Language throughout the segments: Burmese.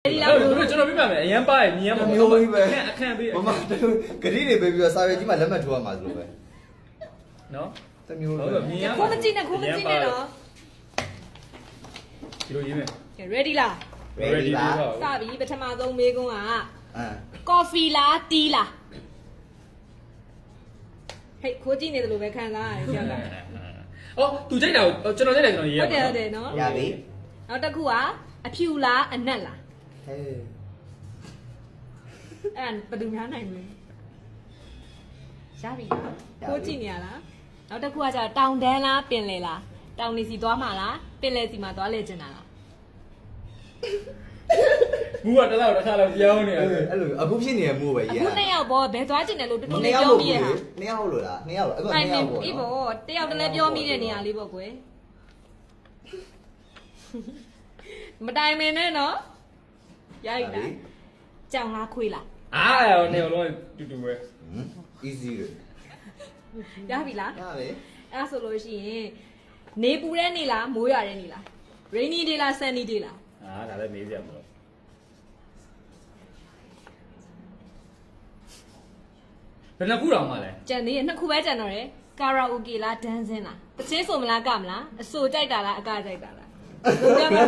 ဒီအဲ့လောက်တော့လို့ကျွန်တော်ပြပါမယ်အရန်ပါရညီရမမျိုးကြီးပဲအခန့်အခန့်ပေးမမတို့ဂရီတွေပေးပြီးတော့စာရွက်ကြီးမှာလက်မှတ်ထိုးရမှာဆိုလို့ပဲနော်တစ်မျိုးဟုတ်ပဲကဲ့မြင်ရခိုးမကြည့်နဲ့ခိုးမကြည့်နဲ့တော့ဒီလိုရေးမယ် ready လား ready လားစပြီပထမဆုံးမေးခွန်းကအမ် coffee လား tea လားဟဲ့ခိုးကြည့်နေတယ်လို့ပဲခံစားရတယ်ကြောက်ကအော်သူကြိုက်တာကိုကျွန်တော်ကြိုက်တယ်ကျွန်တော်ရေးရဟုတ်တယ်ဟုတ်တယ်နော်ရပြီနောက်တစ်ခုကအဖြူလားအနက်လား ဟဲ့အဲ့ဒါဘယ်သူများနိုင်မလဲရပြီလားခိုးကြည့်နေရလားနောက်တစ်ခုကကျတော့တောင်တန်းလားပင်လယ်လားတောင်နေစီသွားမှာလားပင်လယ်စီမှာသွားလေကျင်တာလားဘူးကတစ်လောက်တစ်ခါလောက်ပြောင်းနေရတယ်အဲ့လိုအခုဖြစ်နေတဲ့မှုပဲအရေးခုနှစ်ယောက်ဘောဘယ်သွားကျင်တယ်လို့တူတူနှစ်လေးယောက်ပြောလို့မိရဟာနှစ်ယောက်လို့လားနှစ်ယောက်လို့အခုအဲ့နှစ်ဒီယောက်ပေါ့အေးဘောတယောက်တည်းလည်းပြောမိတဲ့နေရာလေးပေါ့ကွယ်မတိုင်မင်နဲ့နော် ရိုက်တာကြောင်လားခွေးလားအားအဲ့နေလုံးတူတူပဲ easy လေရပြီလားရပြီအဲ့ဒါဆိုလို့ရှိရင်နေပူတဲ့နေလားမိုးရွာတဲ့နေလား rainy day လား sunny day လားအာဒါလည်းမေးစရာမလိုဘယ်နှခုတောင်မှလဲကြံနေရနှစ်ခုပဲကြံတော့တယ်ကာရာအိုကေလားဒန်းစင်းလားတချင်းဆိုမလားကမလားအဆိုကြိုက်တာလားအကကြိုက်တာလားဘယ်လိုလဲ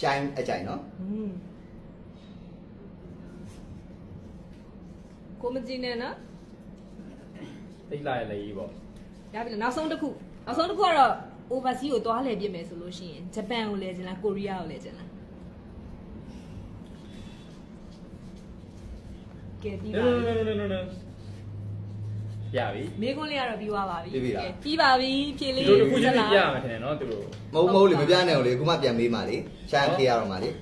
ရှိုင်းအကြိုင်နော်อืมကိုမကြည့်နဲ့နော်သိလိုက်လေကြီးပေါ့ရပြီလားနောက်ဆုံးတစ်ခုနောက်ဆုံးတစ်ခုကတော့ overseas ကိုသွားလဲပြစ်မယ်ဆိုလို့ရှိရင်ဂျပန်ကိုလဲခြင်းလားကိုရီးယားကိုလဲခြင်းလားကဲပြီးပါနော်ပြီနော်နော်နော် ရပြီမိကွန်းလေးကတော့ပြီးသွားပါပြီပြီးပြီလားကဲပြီးပါပြီဖြေဒီလေးလိုတစ်ခုချင်းစပြရမယ်ထင်တယ်နော်သူတို့မဟုတ်မဟုတ်လေမပြနိုင်ဘူးလေအခုမှပြန်မေးပါလေရှိုင်းဖြေရတော့မှာလေဩ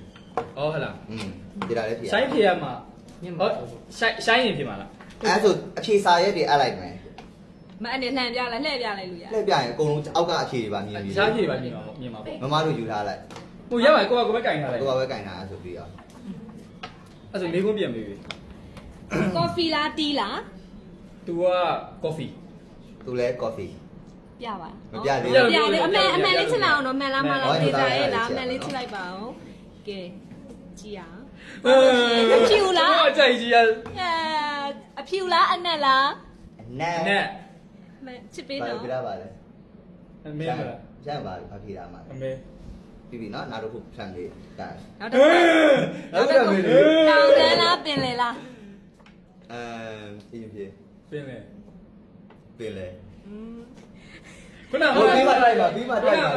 ဟလားอืมဒီလာလေးဖြေရဆိုင်ဖြေရမှာဟောဆိုင်ဆိုင်ရင်ဖြေမှာလားအဲ့ဆိုအဖြေစာရက်တွေအပ်လိုက်မယ်မအနေလှန်ပြလိုက်လှည့်ပြလိုက်လို့ရလှည့်ပြရင်အကုန်လုံးအောက်ကအဖြေတွေပါမြင်ပြီရှားဖြေပါမြင်မှာပေါ့မြင်မှာပေါ့မမတို့ယူထားလိုက်ဟိုရပါကိုကကိုပဲကင်ထားလိုက်ကိုကပဲကင်တာဆိုပြီးတော့အဲ့ဆိုလေးခွန်းပြန်ပြီကော်ဖီလားတီးလား तू က coffee သူလဲ coffee ပြပါမပြသေးပြဘူး ပြလေအမှန်အမှန်လေးချစ်လိုက်အောင်တော့မှန်လားမှန်လားဟုတ်သေးစားရဲ့ဟုတ်လားဟုတ်အမှန်လေးချစ်လိုက်ပါအောင်ကဲကြည့်အောင်အအဖြူလားအကြိုက်ကြီးရအဲအဖြူလားအနက်လားနန်းနဲ့မှန်ချစ်ပေးဘာနော်ပြရပါလဲအမေမလားကျန်ပါဘာဖြေတာမှာအမေပြီးပြီနော်နောက်တစ်ခုဖြန့်လေးကဲနောက်တစ်ခုနောက်တစ်ခုမေးလေတောင်တန်းလားပင်လေလားအမ်ပြင်းပြင်း ပင်လေပင်လေခုနကဟိုပြီးမှတိုက်ပါပြီးမှတိုက်ပါ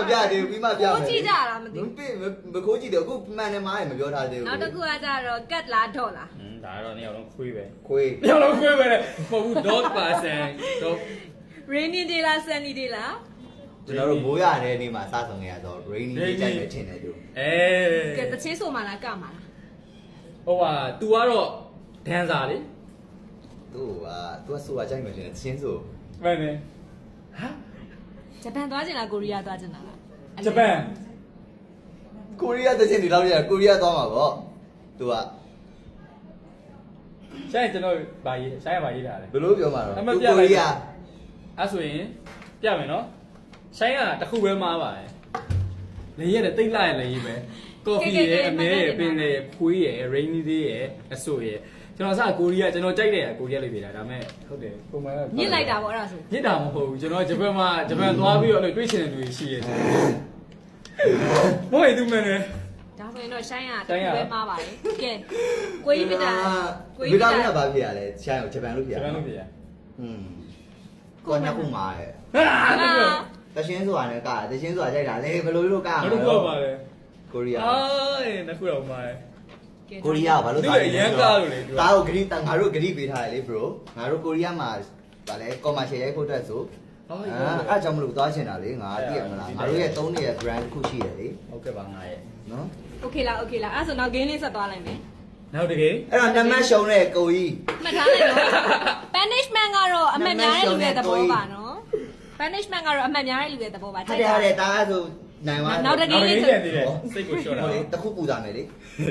မပြသေးဘူးပြီးမှပြမယ်မပြမခိုးကြည့်တယ်အခုမှန်တယ်မားရမပြောထားသေးဘူးနောက်တစ်ခုကကြတော့ကတ်လားဒေါ်လားဒါကတော့နေရာလုံးခွေးပဲခွေးနေရာလုံးခွေးပဲမဟုတ်ဘူး dog person dog rainy day လား sunny day လားကျွန်တော်တို့မိုးရတဲ့နေ့မှာစဆောင်ရတော့ rainy day ကြိုက်ပဲထင်တယ်သူအဲကဲတချင်းဆိုမှလားကမှလားဟိုဟာ तू ကတော့ dancer လေ သူကသူကဆိုတာကြိုက်မယ်ထင်တယ်ချင်းဆိုမှန်တယ်ဟာဂျပန်သွားချင်လားကိုရီးယားသွားချင်လားဂျပန်ကိုရီးယားတချင်းဒီလောက်ရကိုရီးယားသွားမှာပေါ့သူကဆိုင်ကျွန်တော်ဗာရေးဆိုင်ကဗာရေးထားတယ်ဘယ်လိုပြောမှာတော့အမှတ်ပြလိုက်ကိုရီးယားအဲ့ဆိုရင်ပြမယ်နော်ဆိုင်ကတစ်ခုပဲမားပါတယ်လေရတယ်တိတ်လိုက်ရလေရေးပဲကော်ဖီရယ်အမဲရယ်ပင်လေရယ်ဖွေးရယ် rainy day ရယ်အဆိုရယ် ကျွန်တော်စကိုရီးယားကျွန်တော်ကြိုက်တယ်ကိုရီးယားလေးပြေတာဒါမဲ့ဟုတ်တယ်ပုံမှန်ညစ်လိုက်တာပေါ့အဲ့ဒါဆိုညစ်တာမဟုတ်ဘူးကျွန်တော်ဂျပန်မှာဂျပန်သွားပြီးတော့တွေ့ချင်တဲ့လူတွေရှိရဲ့ဘိုးရသူမနေဒါဆိုရင်တော့ရှိုင်းရရှိုင်းရပဲမှားပါလေကဲကိုကြီးပြတာကိုဗီကြီးပြတာမင်ကတာဘာဖြစ်ရလဲချိုင်းကိုဂျပန်လို့ဖြစ်ရဂျပန်လို့ပြရอืมကိုနှစ်ခုမှာရဲ့ဟာအာတချင်းဆိုတာနဲ့ကတချင်းဆိုတာကြိုက်တာလေဘယ်လိုလုပ်ကဘာမှာလို့ပြောပါလဲကိုရီးယားအာနှစ်ခုတော့မှာ ကိုရီးယားကဘာလို့ သူ့ရဲ့ရန်ကားလို့လေသူက ဒါကိုဂရီငါတို့ဂရီပေးထားတယ်လေ bro ငါတို့ကိုရီးယားမှာဗာလဲ commercial ရိုက်ဖို့အတွက်ဆို ဟော အာအဲ့ကြောင့်မလို့သွားချင်တာလေငါသိရမလားငါတို့ရဲ့သုံးနေရဲ့ brand တစ်ခုရှိတယ်လေ ဟုတ်ကဲ့ပါငါရဲ့ နော် โอเคလားโอเคလားအဲ့ဆိုတော့ game လေးဆက်သွားလိုက်မယ် နောက်တကယ် အဲ့တော့နမတ်ရှုံတဲ့ကိုကြီး မှတ်ထားလိုက်နော် punishment ကတော့အမှတ်များတဲ့လူရဲ့သဘောပါနော် punishment ကတော့အမှတ်များတဲ့လူရဲ့သဘောပါ ဟုတ်တယ်ဟုတ်တယ်ဒါကဆိုနိုင်ပါ နောက်တစ် နောက်တကယ်ပြန်သေးတယ်စိတ်ကိုလျှော့တာ ဟုတ်လေတစ်ခုပူတာမယ်လေ